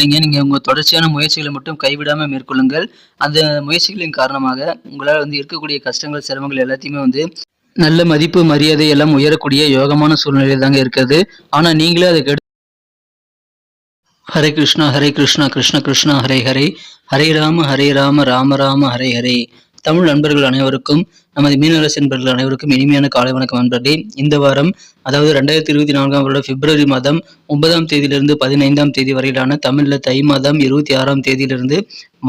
நீங்க நீங்க உங்க தொடர்ச்சியான முயற்சிகளை மட்டும் கைவிடாம மேற்கொள்ளுங்கள். அந்த முயற்சிகளின் காரணமாக உங்களால் வந்து இருக்கக்கூடிய கஷ்டங்கள் சிரமங்கள் எல்லாத்தையுமே வந்து நல்ல மதிப்பு மரியாதை எல்லாம் உயரக்கூடிய யோகமான சூழ்நிலையில் தாங்க இருக்கிறது. ஆனா நீங்களே அதுக்கு எடு- ஹரே கிருஷ்ணா ஹரே கிருஷ்ணா கிருஷ்ண கிருஷ்ணா ஹரே ஹரே. ஹரே ராம ஹரே ராம ராம ராம ஹரே ஹரே. தமிழ் நண்பர்கள் அனைவருக்கும் நமது மீனரசு நண்பர்கள் அனைவருக்கும் இனிமையான காலை வணக்கம் நண்பர்களே. இந்த வாரம் அதாவது ரெண்டாயிரத்தி இருபத்தி நான்காம் வருட பிப்ரவரி மாதம் ஒன்பதாம் தேதியிலிருந்து பதினைந்தாம் தேதி வரையிலான தமிழ்ல தை மாதம் இருபத்தி ஆறாம் தேதியிலிருந்து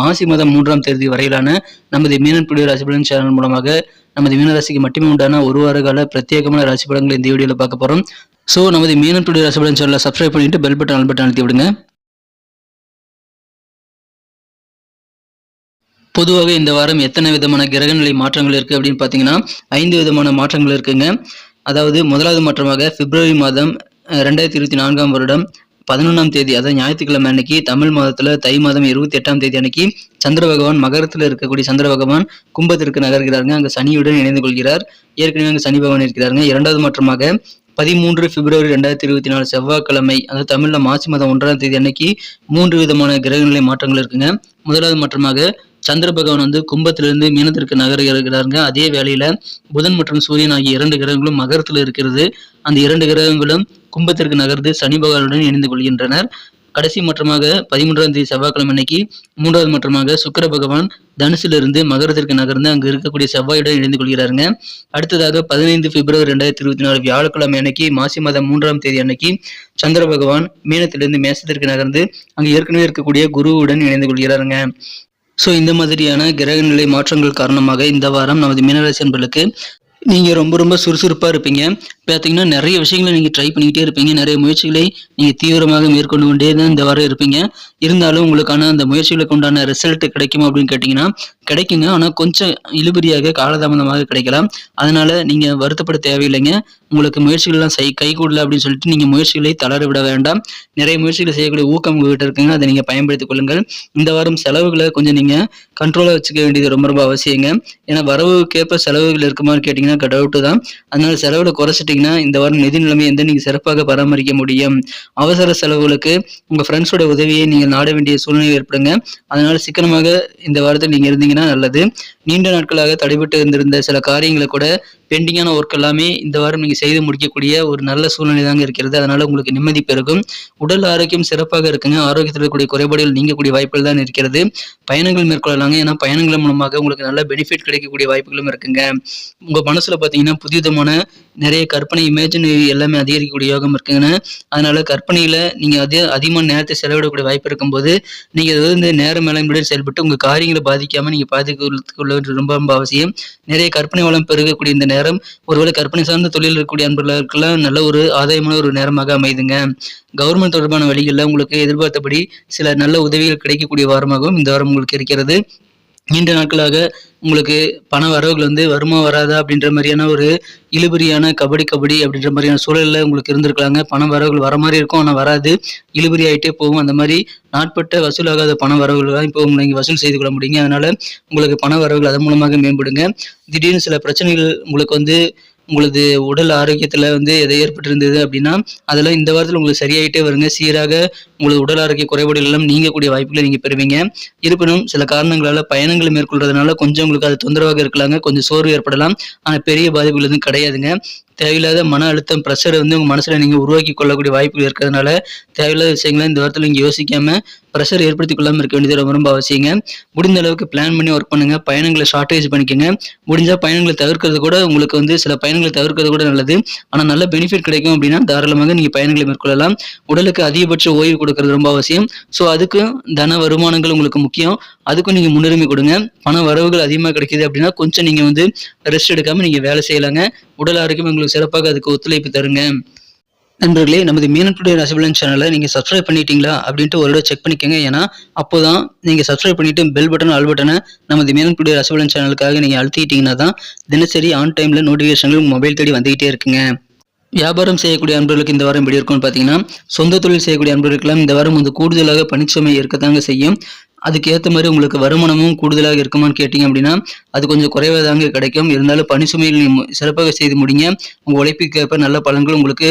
மாசி மாதம் மூன்றாம் தேதி வரையிலான நமது மீனன் புடிய ராசிபலன் சேனல் மூலமாக நமது மீனராசிக்கு மட்டுமே உண்டான ஒரு வார கால பிரத்யேகமான ராசி இந்த வீடியோவில் பார்க்க போறோம். ஸோ நமது மீனன் புடிய ராசிபலன் சேனலை சப்ஸ்கிரைப் பண்ணிட்டு பெல் பட்டன் பட்டன் அழுத்தி விடுங்க. பொதுவாக இந்த வாரம் எத்தனை விதமான கிரகநிலை மாற்றங்கள் இருக்குது அப்படின்னு பார்த்தீங்கன்னா ஐந்து விதமான மாற்றங்கள் இருக்குங்க. அதாவது முதலாவது மாற்றமாக பிப்ரவரி மாதம் ரெண்டாயிரத்தி இருபத்தி நான்காம் வருடம் பதினொன்றாம் தேதி அதாவது ஞாயிற்றுக்கிழமை அன்னைக்கு தமிழ் மாதத்துல தை மாதம் இருபத்தி எட்டாம் தேதி அன்னைக்கு சந்திர பகவான் மகரத்தில் இருக்கக்கூடிய சந்திர பகவான் கும்பத்திற்கு நகர்கிறாருங்க. அங்க சனியுடன் இணைந்து கொள்கிறார். ஏற்கனவே அங்கே சனி பகவான் இருக்கிறாருங்க. இரண்டாவது மாற்றமாக பதிமூன்று பிப்ரவரி ரெண்டாயிரத்தி இருபத்தி நாலு செவ்வாய்க்கிழமை அதாவது தமிழ்ல மார்ச் மாதம் ஒன்றாம் தேதி அன்னைக்கு மூன்று விதமான கிரகநிலை மாற்றங்கள் இருக்குங்க. முதலாவது மாற்றமாக சந்திர பகவான் வந்து கும்பத்திலிருந்து மீனத்திற்கு நகர்கிறாருங்க அதே வேளையில புதன் மற்றும் சூரியன் ஆகிய இரண்டு கிரகங்களும் மகரத்தில் இருக்கிறது. அந்த இரண்டு கிரகங்களும் கும்பத்திற்கு நகர்ந்து சனி பகவானுடன் இணைந்து கொள்கின்றனர். கடைசி மற்றமாக பதிமூன்றாம் தேதி செவ்வாய்க்கிழமை அன்னைக்கு மூன்றாவது மற்றமாக சுக்கர பகவான் தனுசிலிருந்து மகரத்திற்கு நகர்ந்து அங்கு இருக்கக்கூடிய செவ்வாயுடன் இணைந்து கொள்கிறாருங்க. அடுத்ததாக பதினைந்து பிப்ரவரி ரெண்டாயிரத்தி இருபத்தி நாலு வியாழக்கிழமை அன்னைக்கு மாசி மாதம் மூன்றாம் தேதி அன்னைக்கு சந்திர பகவான் மீனத்திலிருந்து மேசத்திற்கு நகர்ந்து அங்கு ஏற்கனவே இருக்கக்கூடிய குருவுடன் இணைந்து கொள்கிறாருங்க. ஸோ இந்த மாதிரியான கிரகநிலை மாற்றங்கள் காரணமாக இந்த வாரம் நமது மீனராசி அன்பர்களுக்கு நீங்கள் ரொம்ப ரொம்ப சுறுசுறுப்பாக இருப்பீங்க. பார்த்தீங்கன்னா நிறைய விஷயங்களை நீங்கள் ட்ரை பண்ணிக்கிட்டே இருப்பீங்க. நிறைய முயற்சிகளை நீங்கள் தீவிரமாக மேற்கொண்டு கொண்டே தான் இந்த வாரம் இருப்பீங்க. இருந்தாலும் உங்களுக்கான அந்த முயற்சிகளுக்கு உண்டான ரிசல்ட் கிடைக்குமா அப்படின்னு கேட்டிங்கன்னா கிடைக்குங்க. ஆனால் கொஞ்சம் இழுபறியாக காலதாமதமாக கிடைக்கலாம். அதனால நீங்கள் வருத்தப்பட தேவையில்லைங்க. உங்களுக்கு முயற்சிகள்லாம் செய் கைகூடல அப்படின்னு சொல்லிட்டு நீங்கள் முயற்சிகளை தளர விட வேண்டாம். நிறைய முயற்சிகளை செய்யக்கூடிய ஊக்கம் உங்ககிட்ட இருக்குங்க. அதை நீங்கள் பயன்படுத்திக் கொள்ளுங்கள். இந்த வாரம் செலவுகளை கொஞ்சம் நீங்கள் கண்ட்ரோலாக வச்சுக்க வேண்டியது ரொம்ப ரொம்ப அவசியங்க. ஏன்னா வரவுக்கேற்ப செலவுகள் இருக்குமான்னு கேட்டிங்கன்னா டவுட்டு தான். அதனால செலவில் குறைச்சிட்டிங்கன்னா இந்த வாரம் நிதி நிலைமை எந்த நீங்கள் சிறப்பாக பராமரிக்க முடியும்? அவசர செலவுகளுக்கு உங்கள் ஃப்ரெண்ட்ஸோட உதவியை நீங்கள் நாட வேண்டிய சூழ்நிலை ஏற்படுங்க. அதனால சிக்கனமாக இந்த வாரத்தில் நீங்க இருந்தீங்கன்னா நல்லது. நீண்ட நாட்களாக தடைபட்டு இருந்திருந்த சில காரியங்களை கூட பெண்டிங்கான ஒர்க் எல்லாமே இந்த வாரம் நீங்கள் செய்து முடிக்கக்கூடிய ஒரு நல்ல சூழ்நிலை தாங்க இருக்கிறது. அதனால உங்களுக்கு நிம்மதி பெருகும். உடல் ஆரோக்கியம் சிறப்பாக இருக்குங்க. ஆரோக்கியத்தில் இருக்கக்கூடிய குறைபாடுகள் நீங்கக்கூடிய வாய்ப்புகள் தான் இருக்கிறது. பயணங்கள் மேற்கொள்ளலாங்க. ஏன்னா பயணங்கள் மூலமாக உங்களுக்கு நல்ல பெனிஃபிட் கிடைக்கக்கூடிய வாய்ப்புகளும் இருக்குங்க. உங்கள் மனசில் பார்த்தீங்கன்னா புதிதமான நிறைய கற்பனை இமேஜினரி எல்லாமே அதிகரிக்கக்கூடிய யோகம் இருக்குங்கன்னு அதனால கற்பனையில் நீங்கள் அதே அதிகமான நேரத்தை செலவிடக்கூடிய வாய்ப்பு இருக்கும்போது நீங்கள் அது வந்து நேர மேலாண்மையுடன் செயல்பட்டு உங்கள் காரியங்களை பாதிக்காமல் நீங்கள் பாதிக்கொள்ள ரொம்ப ரொம்ப அவசியம். நிறைய கற்பனை வளம் பெருகக்கூடிய இந்த நேரம் நேரம் ஒருவேளை கற்பனை சார்ந்த தொழில் இருக்கக்கூடிய அன்பர்களுக்கெல்லாம் நல்ல ஒரு ஆதாயமான ஒரு நேரமாக அமைதுங்க. கவர்மெண்ட் தொடர்பான வழிகளில் உங்களுக்கு எதிர்பார்த்தபடி சில நல்ல உதவிகள் கிடைக்கக்கூடிய வாரமாகவும் இந்த வாரம் உங்களுக்கு இருக்கிறது. நீண்ட நாட்களாக உங்களுக்கு பண வரவுகள் வந்து வருமா வராதா அப்படின்ற மாதிரியான ஒரு இழுபறியான கபடி கபடி அப்படின்ற மாதிரியான சூழலில் உங்களுக்கு இருந்திருக்கலாங்க. பண வரவுகள் வர மாதிரி இருக்கும் ஆனால் வராது. இழுபறி ஆகிட்டே போகும். அந்த மாதிரி நாட்பட்ட வசூலாகாத பண வரவுகள் தான் இப்போ நீங்கள் வசூல் செய்து கொள்ள முடியுங்க. அதனால் உங்களுக்கு பண வரவுகள் அதன் மூலமாக மேம்படுங்க. திடீர்னு சில பிரச்சனைகள் உங்களுக்கு வந்து உங்களது உடல் ஆரோக்கியத்தில் வந்து எதை ஏற்பட்டிருந்தது அப்படின்னா அதெல்லாம் இந்த வாரத்தில் உங்களுக்கு சரியாயிட்டே வருங்க. சீராக உங்களது உடல் ஆரோக்கிய குறைபாடுகள் எல்லாம் நீங்கக்கூடிய வாய்ப்புகளை நீங்கள் பெறுவீங்க. இருப்பினும் சில காரணங்களால் பயணங்களை மேற்கொள்றதுனால கொஞ்சம் உங்களுக்கு அது தொந்தரவாக இருக்கலாங்க. கொஞ்சம் சோர்வு ஏற்படலாம். ஆனால் பெரிய பாதிப்புகள் எதுவும் கிடையாதுங்க. தேவையில்லாத மன அழுத்தம் ப்ரெஷரை வந்து உங்கள் மனசில் நீங்கள் உருவாக்கி கொள்ளக்கூடிய வாய்ப்புகள் இருக்கிறதுனால தேவையில்லாத விஷயங்களை இந்த வாரத்தில் நீங்கள் யோசிக்காம ப்ரெஷர் ஏற்படுத்தி கொள்ளாமல் இருக்க வேண்டியது ரொம்ப ரொம்ப அவசியங்க. முடிந்த அளவுக்கு பிளான் பண்ணி ஒர்க் பண்ணுங்க. பயணங்களை ஷார்ட்டேஜ் பண்ணிக்கோங்க. முடிஞ்சால் பயணங்களை தவிர்க்கிறது கூட உங்களுக்கு வந்து சில பயணங்களை தவிர்க்கிறது கூட நல்லது. ஆனால் நல்ல பெனிஃபிட் கிடைக்கும் அப்படின்னா தாராளமாக நீங்கள் பயணங்களை மேற்கொள்ளலாம். உடலுக்கு அதிகபட்ச ஓய்வு கொடுக்கறது ரொம்ப அவசியம். ஸோ அதுக்கும் தன வருமானங்கள் உங்களுக்கு முக்கியம். அதுக்கும் நீங்கள் முன்னுரிமை கொடுங்க. பண வரவுகள் அதிகமாக கிடைக்கிது அப்படின்னா கொஞ்சம் நீங்கள் வந்து ரெஸ்ட் எடுக்காமல் நீங்கள் வேலை செய்யலாங்க. உடல் ஆரோக்கியம் உங்களுக்கு சிறப்பாக அதுக்கு ஒத்துழைப்பு தருங்க. நண்பர்களே நமது மீனட்டுடைய ரசபலன் சேனலை நீங்கள் சப்ஸ்கிரைப் பண்ணிட்டீங்களா? அப்படின்ட்டு ஒரு தடவை செக் பண்ணிக்கோங்க. ஏன்னா அப்போ தான் நீங்கள் சப்ஸ்கிரைப் பண்ணிட்டு பெல் பட்டன் ஆல் பட்டனை நமது மீனட்டுடைய ரசபலன் சேனலுக்காக நீங்கள் அழுத்திட்டீங்கன்னா தான் தினசரி ஆன் டைமில் நோட்டிஃபிகேஷன்கள் மொபைல் தேடி வந்துகிட்டே இருக்குங்க. வியாபாரம் செய்யக்கூடிய அன்பர்களுக்கு இந்த வாரம் எப்படி இருக்கும்னு பார்த்தீங்கன்னா சொந்த தொழில் செய்யக்கூடிய அன்பர்களுக்கெல்லாம் இந்த வாரம் வந்து கூடுதலாக பணிச்சுமை இருக்கத்தாங்க செய்யும். அதுக்கேற்ற மாதிரி உங்களுக்கு வருமானமும் கூடுதலாக இருக்குமான்னு கேட்டிங்க அப்படின்னா அது கொஞ்சம் குறைவாக தாங்க கிடைக்கும். இருந்தாலும் பணி சுமையில் சிறப்பாக செய்து முடிங்க. உங்கள் உழைப்புக்கேற்ப நல்ல பலன்கள் உங்களுக்கு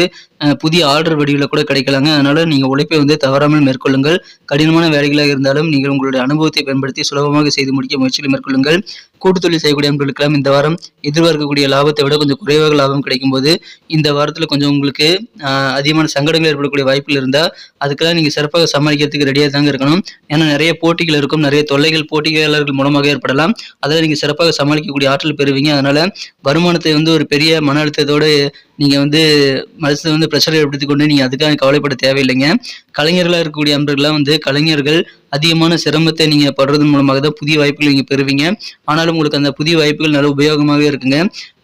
புதிய ஆர்டர் வடிவில் கூட கிடைக்கலாங்க. அதனால் நீங்கள் உழைப்பை வந்து தவறாமல் மேற்கொள்ளுங்கள். கடினமான வேலைகளாக இருந்தாலும் நீங்கள் உங்களுடைய அனுபவத்தை பயன்படுத்தி சுலபமாக செய்து முடிக்க முயற்சியில் மேற்கொள்ளுங்கள். கூட்டு தொழில் செய்யக்கூடிய நண்பர்களுக்கெல்லாம் இந்த வாரம் எதிர்பார்க்கக்கூடிய லாபத்தை விட கொஞ்சம் குறைவாக லாபம் கிடைக்கும் போது இந்த வாரத்தில் கொஞ்சம் உங்களுக்கு அதிகமான சங்கடங்கள் ஏற்படக்கூடிய வாய்ப்புகள் இருந்தால் அதுக்கெல்லாம் நீங்கள் சிறப்பாக சமாளிக்கிறதுக்கு ரெடியாக தாங்க இருக்கணும். ஏன்னா நிறைய போட்டிகள் இருக்கும். நிறைய தொல்லைகள் போட்டியாளர்கள் மூலமாக ஏற்படலாம். அதில் நீங்கள் சிறப்பாக சமாளிக்கக்கூடிய ஆற்றல் பெறுவீங்க. அதனால் வருமானத்தை வந்து ஒரு பெரிய மன அழுத்தத்தோடு நீங்கள் வந்து மனசில் வந்து ப்ரெஷர் ஏற்படுத்தி கொண்டு நீங்கள் அதுக்காக கவலைப்பட தேவையில்லைங்க. கலைஞர்களாக இருக்கக்கூடிய நண்பர்கள்லாம் வந்து கலைஞர்கள் அதிகமான சிரமத்தை நீங்கள் படுறது மூலமாக தான் புதிய வாய்ப்புகள் நீங்கள் பெறுவீங்க. ஆனாலும் உங்களுக்கு அந்த புதிய வாய்ப்புகள் நல்ல உபயோகமாகவே இருக்குங்க.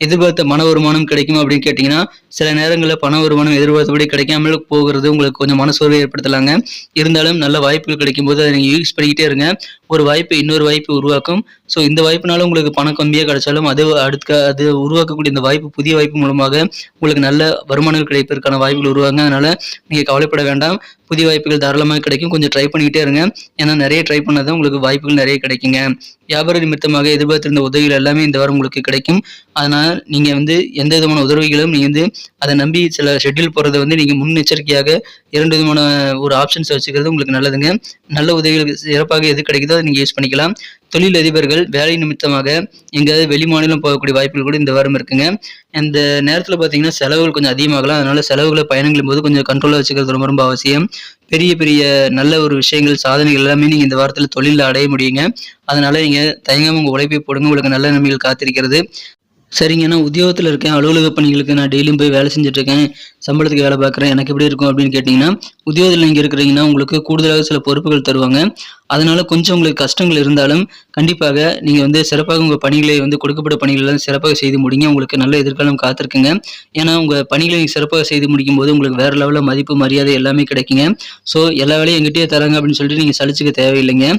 எதிர்பார்த்த மன வருமானம் கிடைக்குமா அப்படின்னு கேட்டிங்கன்னா சில நேரங்களில் பண வருமானம் எதிர்பார்த்தபடி கிடைக்காமல் போகிறது உங்களுக்கு கொஞ்சம் மனசோர்வை ஏற்படுத்தலாங்க. இருந்தாலும் நல்ல வாய்ப்புகள் கிடைக்கும் போது அதை நீங்கள் யூஸ் பண்ணிக்கிட்டே இருங்க. ஒரு வாய்ப்பு இன்னொரு வாய்ப்பு உருவாக்கும். ஸோ இந்த வாய்ப்புனால உங்களுக்கு பணம் கம்மியாக கிடைச்சாலும் அது அடுத்த அது உருவாக்கக்கூடிய இந்த வாய்ப்பு புதிய வாய்ப்பு மூலமாக உங்களுக்கு நல்ல வருமானங்கள் கிடைப்பதற்கான வாய்ப்புகள் உருவாங்க அதனால நீங்கள் கவலைப்பட வேண்டாம். புதிய வாய்ப்புகள் தாராளமாக கிடைக்கும். கொஞ்சம் ட்ரை பண்ணிக்கிட்டே இருங்க. ஏன்னா நிறைய ட்ரை பண்ணால் தான் உங்களுக்கு வாய்ப்புகள் நிறைய கிடைக்குங்க. வியாபார நிமித்தமாக எதிர்பார்த்திருந்த உதவிகள் எல்லாமே இந்த வாரம் உங்களுக்கு கிடைக்கும். அதனால் நீங்கள் வந்து எந்த விதமான உதவிகளும் நீங்கள் வந்து அதை நம்பி சில ஷெட்யூல் போடுறத வந்து நீங்கள் முன்னெச்சரிக்கையாக இரண்டு விதமான ஒரு ஆப்ஷன்ஸ் வச்சுக்கிறது உங்களுக்கு நல்லதுங்க. நல்ல உதவிகள் சிறப்பாக எது கிடைக்குதோ அதை நீங்கள் யூஸ் பண்ணிக்கலாம். தொழில் அதிபர்கள் வேலை நிமித்தமாக எங்கேயாவது வெளி மாநிலம் போகக்கூடிய வாய்ப்புகள் கூட இந்த வாரம் இருக்குங்க. இந்த நேரத்தில் பார்த்தீங்கன்னா செலவுகள் கொஞ்சம் அதிகமாகலாம். அதனால செலவுகளை பயணங்களின் போது கொஞ்சம் கண்ட்ரோலாக வச்சுக்கிறது ரொம்ப ரொம்ப அவசியம். பெரிய பெரிய நல்ல ஒரு விஷயங்கள் சாதனைகள் எல்லாமே நீங்கள் இந்த வாரத்தில் தொழிலில் அடைய முடியுங்க. அதனால நீங்கள் தயங்காமல் உங்கள் உழைப்பை போடுங்க. உங்களுக்கு நல்ல நன்மைகள் காத்திருக்கிறது. சரிங்க நான் உத்தியோகத்தில் இருக்கேன். அலுவலக பணிகளுக்கு நான் டெய்லியும் போய் வேலை செஞ்சுட்டு இருக்கேன் சம்பளத்துக்கு வேலை பார்க்குறேன். எனக்கு எப்படி இருக்கும் அப்படின்னு கேட்டிங்கன்னா உத்தியோகத்தில் நீங்கள் இருக்கிறீங்கன்னா உங்களுக்கு கூடுதலாக சில பொறுப்புகள் தருவாங்க. அதனால் கொஞ்சம் உங்களுக்கு கஷ்டங்கள் இருந்தாலும் கண்டிப்பாக நீங்கள் வந்து சிறப்பாக உங்கள் பணிகளை வந்து கொடுக்கப்பட்ட பணிகளெல்லாம் சிறப்பாக செய்து முடிங்க. உங்களுக்கு நல்ல எதிர்காலம் காத்திருக்குங்க. ஏன்னா உங்கள் பணிகளை நீங்கள் சிறப்பாக செய்து முடிக்கும் போது உங்களுக்கு வேறு லெவலில் மதிப்பு மரியாதை எல்லாமே கிடைக்குங்க. ஸோ எல்லா வேலையும் எங்கிட்டே தராங்க அப்படின்னு சொல்லிட்டு நீங்கள் சலிச்சுக்க தேவையில்லைங்க.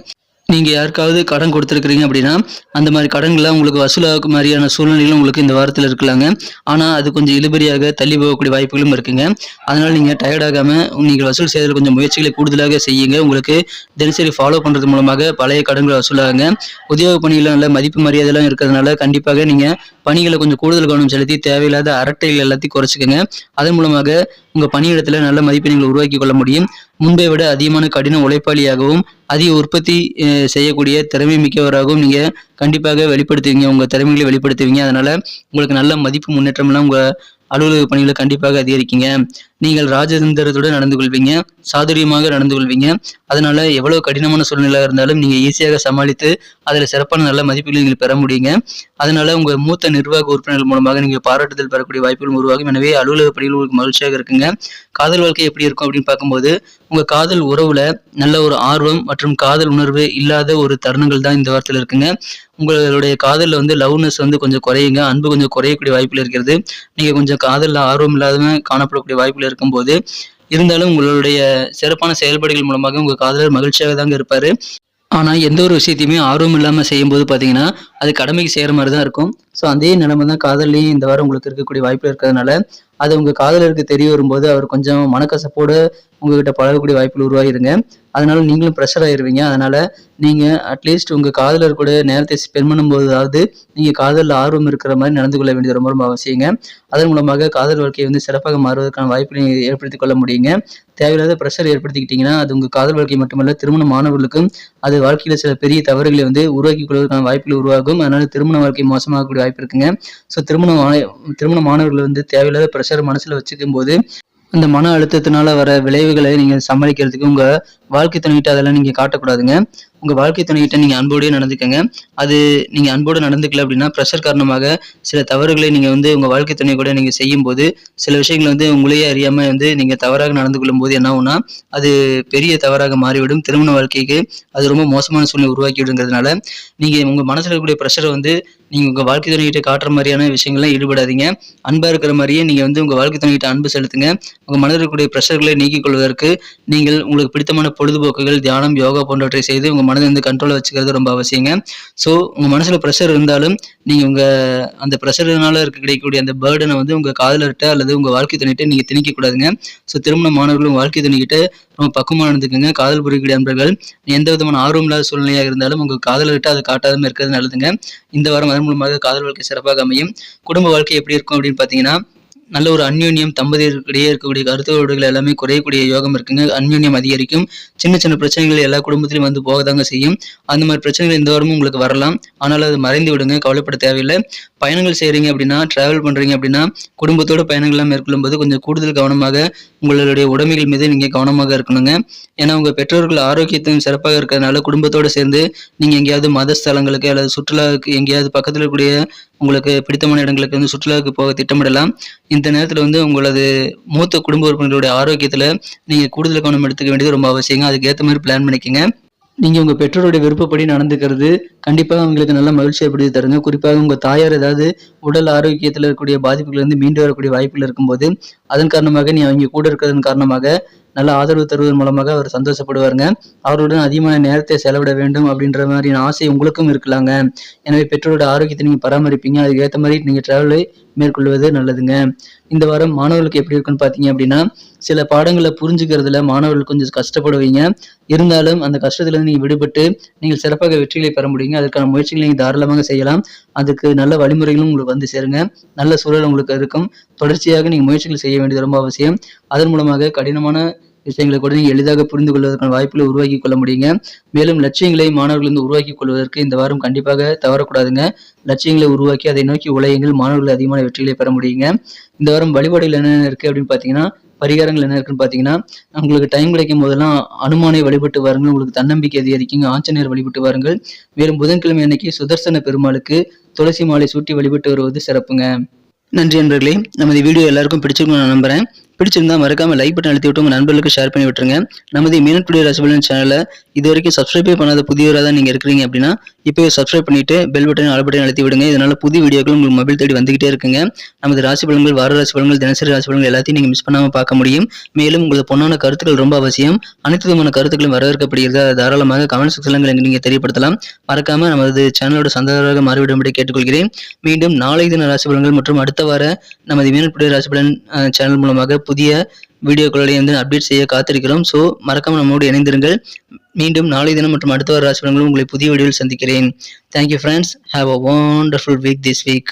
நீங்கள் யாருக்காவது கடன் கொடுத்துருக்குறீங்க அப்படின்னா அந்த மாதிரி கடன்கள்லாம் உங்களுக்கு வசூலாக மாதிரியான சூழ்நிலைகளும் உங்களுக்கு இந்த வாரத்தில் இருக்கலாங்க. ஆனால் அது கொஞ்சம் இழுபறியாக தள்ளி போகக்கூடிய வாய்ப்புகளும் இருக்குங்க. அதனால் நீங்கள் டயர்டாகாமல் நீங்கள் வசூல் செய்வதில் கொஞ்சம் முயற்சிகளை கூடுதலாக செய்யுங்க. உங்களுக்கு தினசரி ஃபாலோ பண்ணுறது மூலமாக பழைய கடன்கள் வசூலாகுங்க. உத்தியோக பணியில் நல்ல மதிப்பு மரியாதைலாம் இருக்கிறதுனால கண்டிப்பாக நீங்கள் பணிகளை கொஞ்சம் கூடுதல் கவனம் செலுத்தி தேவையில்லாத அரட்டைகள் எல்லாத்தையும் குறைச்சிக்கோங்க. அதன் மூலமாக உங்கள் பணியிடத்தில் நல்ல மதிப்பெண்களை உருவாக்கி கொள்ள முடியும். முன்பை விட அதிகமான கடின உழைப்பாளியாகவும் அதிக உற்பத்தி செய்யக்கூடிய திறமை மிக்கவராகவும் நீங்கள் கண்டிப்பாக வெளிப்படுத்துவீங்க. உங்கள் திறமைகளை வெளிப்படுத்துவீங்க. அதனால் உங்களுக்கு நல்ல மதிப்பு முன்னேற்றம்லாம் உங்கள் அலுவலக பணிகளை கண்டிப்பாக அதிகரிக்குங்க. நீங்கள் ராஜதந்திரத்துடன் நடந்து கொள்வீங்க சாதுரியமாக நடந்து கொள்வீங்க. அதனால எவ்வளவு கடினமான சூழ்நிலையாக இருந்தாலும் நீங்கள் ஈஸியாக சமாளித்து அதில் சிறப்பான நல்ல மதிப்புகளை நீங்கள் பெற முடியுங்க. அதனால உங்கள் மூத்த நிர்வாக உறுப்பினர்கள் மூலமாக நீங்கள் பாராட்டுதல் பெறக்கூடிய வாய்ப்புகள் உருவாகும். எனவே அலுவலக பணிகள் உங்களுக்கு மகிழ்ச்சியாக இருக்குங்க. காதல் வாழ்க்கை எப்படி இருக்கும் அப்படின்னு பார்க்கும்போது உங்கள் காதல் உறவுல நல்ல ஒரு ஆர்வம் மற்றும் காதல் உணர்வு இல்லாத ஒரு தருணங்கள் தான் இந்த வாரத்தில் இருக்குங்க. உங்களுடைய காதலில் வந்து லவ்னஸ் வந்து கொஞ்சம் குறையுங்க. அன்பு கொஞ்சம் குறையக்கூடிய வாய்ப்புகள் இருக்கிறது. நீங்கள் கொஞ்சம் காதலில் ஆர்வம் இல்லாதவங்க காணப்படக்கூடிய வாய்ப்புகள் இருக்கும்போது இருந்தாலும் உங்களுடைய சிறப்பான செயல்பாடுகள் மூலமாக உங்கள் காதலர் மகிழ்ச்சியாக தாங்க இருப்பார். ஆனால் எந்த ஒரு விஷயத்தையுமே ஆர்வம் இல்லாமல் செய்யும்போது பார்த்தீங்கன்னா அது கடமைக்கு செய்கிற மாதிரி தான் இருக்கும். ஸோ அதே நிலைமை தான் காதல்லையும் இந்த வாரம் உங்களுக்கு இருக்கக்கூடிய வாய்ப்பு இருக்கிறதுனால அது உங்கள் காதலருக்கு தெரிய வரும்போது அவர் கொஞ்சம் மனக்கசப்போடு உங்ககிட்ட பழகக்கூடிய வாய்ப்புகள் உருவாகிருங்க. அதனால நீங்களும் ப்ரெஷர் ஆயிருவீங்க. அதனால நீங்கள் அட்லீஸ்ட் உங்கள் காதலர் கூட நேரத்தை ஸ்பெண்ட் பண்ணும்போதாவது நீங்கள் காதலில் ஆர்வம் இருக்கிற மாதிரி நடந்து கொள்ள வேண்டியது ரொம்ப ரொம்ப அவசியங்க. அதன் மூலமாக காதல் வாழ்க்கையை வந்து சிறப்பாக மாறுவதற்கான வாய்ப்பை நீங்கள் ஏற்படுத்திக் கொள்ள முடியுங்க. தேவையில்லாத ப்ரெஷர் ஏற்படுத்திக்கிட்டீங்கன்னா அது உங்கள் காதல் வாழ்க்கை மட்டுமல்ல திருமண மாணவர்களுக்கும் அது வாழ்க்கையில் சில பெரிய தவறுகளை வந்து உருவாக்கி கொள்வதற்கான வாய்ப்புகள் உருவாகும். அதனால திருமண வாழ்க்கை மோசமாகக்கூடிய வாய்ப்பு இருக்குங்க. ஸோ திருமண திருமண மாணவர்கள் வந்து தேவையில்லாத ப்ரெஷர் மனசில் வச்சுக்கும் போது அந்த மன அழுத்தத்தினால வர விளைவுகளை நீங்கள் சமாளிக்கிறதுக்கு உங்கள் வாழ்க்கை துணைகிட்ட அதெல்லாம் நீங்கள் காட்டக்கூடாதுங்க. உங்கள் வாழ்க்கை துணைகிட்ட நீங்கள் அன்போடய நடந்துக்கங்க. அது நீங்கள் அன்போடு நடந்துக்கல அப்படின்னா ப்ரெஷர் காரணமாக சில தவறுகளை நீங்கள் வந்து உங்கள் வாழ்க்கை துணை கூட நீங்கள் செய்யும்போது சில விஷயங்களை வந்து உங்களையே அறியாமல் வந்து நீங்கள் தவறாக நடந்து கொள்ளும்போது என்ன ஆகும்னா அது பெரிய தவறாக மாறிவிடும். திருமண வாழ்க்கைக்கு அது ரொம்ப மோசமான சூழ்நிலை உருவாக்கி விடுங்கிறதுனால நீங்கள் உங்கள் மனசில் இருக்கக்கூடிய ப்ரெஷரை வந்து நீங்கள் உங்கள் வாழ்க்கை துணைகிட்ட காட்டுற மாதிரியான விஷயங்கள்லாம் ஈடுபடாதீங்க. அன்பாக இருக்கிற மாதிரியே நீங்கள் வந்து உங்கள் வாழ்க்கை துணைகிட்ட அன்பு செலுத்துங்க. உங்கள் மனதில் இருக்கக்கூடிய ப்ரெஷர்களை நீக்கிக் கொள்வதற்கு நீங்கள் உங்களுக்கு பிடித்தமான பொழுதுபோக்குகள் தியானம் யோகா போன்றவற்றை செய்து உங்கள் மனதை வந்து கண்ட்ரோலில் வச்சுக்கிறது ரொம்ப அவசியங்க. ஸோ உங்கள் மனசில் ப்ரெஷர் இருந்தாலும் நீங்கள் உங்கள் அந்த ப்ரெஷர்னால இருக்க கிடைக்கக்கூடிய அந்த பேர்டனை வந்து உங்கள் காதலர்கிட்ட அல்லது உங்கள் வாழ்க்கை துணைகிட்ட நீங்கள் திணிக்கக்கூடாதுங்க ஸோ திருமண மாணவர்களும் வாழ்க்கை துணைகிட்ட ரொம்ப பக்குவமாக நடந்துக்குங்க. காதல் புரியக்கூடிய நண்பர்கள் எந்த விதமான ஆர்வம் இல்லாத சூழ்நிலையாக இருந்தாலும் உங்கள் காதலர்கிட்ட அதை காட்டாமல் இருக்கிறது நல்லதுங்க. இந்த வாரம் அதன் மூலமாக காதல் வாழ்க்கை சிறப்பாக அமையும். குடும்ப வாழ்க்கை எப்படி இருக்கும் அப்படின்னு பார்த்தீங்கன்னா நல்ல ஒரு அந்யோன்யம் தம்பதியர்களிடையே இருக்கக்கூடிய கருத்து வேறுபாடுகள் எல்லாமே குறையக்கூடிய யோகம் இருக்குங்க. அந்யோன்யம் அதிகரிக்கும். சின்ன சின்ன பிரச்சனைகள் எல்லா குடும்பத்திலும் வந்து போகதாங்க செய்யும். அந்த மாதிரி பிரச்சனைகள் இந்த வாரமும் உங்களுக்கு வரலாம். ஆனால் அது மறைந்து விடுங்க. கவலைப்பட தேவையில்லை. பயணங்கள் செய்கிறீங்க அப்படின்னா ட்ராவல் பண்ணுறீங்க அப்படின்னா குடும்பத்தோட பயணங்கள்லாம் மேற்கொள்ளும் போது கொஞ்சம் கூடுதல் கவனமாக உங்களுடைய உடைமைகள் மீது நீங்கள் கவனமாக இருக்கணுங்க. ஏன்னா உங்கள் பெற்றோர்கள் ஆரோக்கியத்தையும் சிறப்பாக இருக்கிறதுனால குடும்பத்தோடு சேர்ந்து நீங்கள் எங்கேயாவது மத ஸ்தலங்களுக்கு அல்லது சுற்றுலாவுக்கு எங்கேயாவது பக்கத்தில் இருக்கக்கூடிய உங்களுக்கு பிடித்தமான இடங்களுக்கு வந்து சுற்றுலாவுக்கு போக திட்டமிடலாம். இந்த நேரத்தில் வந்து உங்களது மூத்த குடும்ப உறுப்பினர்களுடைய ஆரோக்கியத்தில் நீங்கள் கூடுதல் கவனம் எடுத்துக்க வேண்டியது ரொம்ப அவசியங்க. அதுக்கேற்ற மாதிரி பிளான் பண்ணிக்கோங்க. நீங்கள் உங்கள் பெற்றோருடைய விருப்பப்படி நடந்துக்கிறது கண்டிப்பாக அவங்களுக்கு நல்ல மகிழ்ச்சி ஏற்படுத்தி தருங்க. குறிப்பாக உங்கள் தாயார் ஏதாவது உடல் ஆரோக்கியத்தில் இருக்கக்கூடிய பாதிப்புகளிலிருந்து மீண்டு வரக்கூடிய வாய்ப்புகள் இருக்கும்போது அதன் காரணமாக நீ அவங்க கூட இருக்கிறதன் காரணமாக நல்ல ஆதரவு தருவதன் மூலமாக அவர் சந்தோஷப்படுவாருங்க. அவருடன் அதிகமான நேரத்தை செலவிட வேண்டும் அப்படின்ற மாதிரியான ஆசை உங்களுக்கும் இருக்கலாங்க. எனவே பெற்றோரோட ஆரோக்கியத்தை நீங்கள் பராமரிப்பீங்க. அதுக்கு ஏற்ற மாதிரி நீங்கள் ட்ராவலை மேற்கொள்வது நல்லதுங்க. இந்த வாரம் மாணவர்களுக்கு எப்படி இருக்குன்னு பார்த்தீங்க அப்படின்னா சில பாடங்களை புரிஞ்சுக்கிறதுல மாணவர்கள் கொஞ்சம் கஷ்டப்படுவீங்க. இருந்தாலும் அந்த கஷ்டத்துலேருந்து நீங்கள் விடுபட்டு நீங்கள் சிறப்பாக வெற்றிகளை பெற முடியுங்க. அதற்கான முயற்சிகளை நீங்கள் தாராளமாக செய்யலாம். அதுக்கு நல்ல வழிமுறைகளும் உங்களுக்கு வந்து சேருங்க. நல்ல சூழல் உங்களுக்கு இருக்கும். தொடர்ச்சியாக நீங்கள் முயற்சிகள் செய்ய வேண்டியது ரொம்ப அவசியம். அதன் மூலமாக கடினமான விஷயங்களை கூட நீங்கள் எளிதாக புரிந்து கொள்வதற்கான வாய்ப்புகளை உருவாக்கி கொள்ள முடியுங்க. மேலும் லட்சியங்களை மாணவர்கள் வந்து உருவாக்கி கொள்வதற்கு இந்த வாரம் கண்டிப்பாக தவறக்கூடாதுங்க. லட்சியங்களை உருவாக்கி அதை நோக்கி உலகங்கள் மாணவர்கள் அதிகமான வெற்றிகளை பெற முடியுங்க. இந்த வாரம் வழிபாடுகள் என்னென்ன இருக்கு அப்படின்னு பார்த்தீங்கன்னா பரிகாரங்கள் என்ன இருக்குன்னு பார்த்தீங்கன்னா உங்களுக்கு டைம் கிடைக்கும் போதெல்லாம் அனுமானை வழிபட்டு வாருங்கள். உங்களுக்கு தன்னம்பிக்கை அதிகரிக்குங்க. ஆஞ்சநேயர் வழிபட்டு வாருங்கள். மேலும் புதன்கிழமை அன்னைக்கு சுதர்சன பெருமாளுக்கு துளசி மாலை சூட்டி வழிபட்டு வருவது சிறப்புங்க. நன்றி நண்பர்களே நமது வீடியோ எல்லாருக்கும் பிடிச்சிருக்கும் நான் நம்புறேன். பிடிச்சிருந்தா மறக்காம லைக் பட்டன் அழுத்தி விட்டு உங்க நண்பர்களுக்கு ஷேர் பண்ணி விட்டுருங்க. நமது மீனட் டுடே ரசபலன் சேனலை இது வரைக்கும் சப்ஸ்கிரைபே பண்ணாத புதியவராக தான் நீங்க இருக்கிறீங்க அப்படின்னா இப்போ சப்ஸ்கிரைப் பண்ணிட்டு பெல் பட்டன் ஆல் பட்டன் அழுத்தி விடுங்க. இதனால புது வீடியோக்கள் உங்களுக்கு மொபைல் தேடி வந்துகிட்டே இருக்குங்க. நமது ராசி பலன்கள் வார ராசி பலன்கள் தினசரி ராசி பலன்கள் எல்லாத்தையும் நீங்க மிஸ் பண்ணாம பார்க்க முடியும். மேலும் உங்களுக்கு பொண்ணான கருத்துக்கள் ரொம்ப அவசியம். அனைத்து விதமான கருத்துக்களும் வரவேற்கப்படுகிறது அதை தாராளமாக கமெண்ட் செக்ஷன்ல நீங்க தெரியப்படுத்தலாம். மறக்காம நமது சேனலோட சந்தவராக மாறிவிடும்படி கேட்டுக்கொள்கிறேன். மீண்டும் நாளை தின ராசி பலன்கள் மற்றும் அடுத்த வார நமது மீனட் ராசி பலன் சேனல் மூலமாக புதிய வீடியோக்களை வந்து அப்டேட் செய்ய காத்திருக்கிறோம். ஸோ மறக்காம நம்மோடு இணைந்திருங்கள். மீண்டும் நாளை தினம் மற்றும் அடுத்த வார ராசி பலன்களும் உங்களை புதிய வீடியோவில் சந்திக்கிறேன். Thank you friends have a wonderful week this week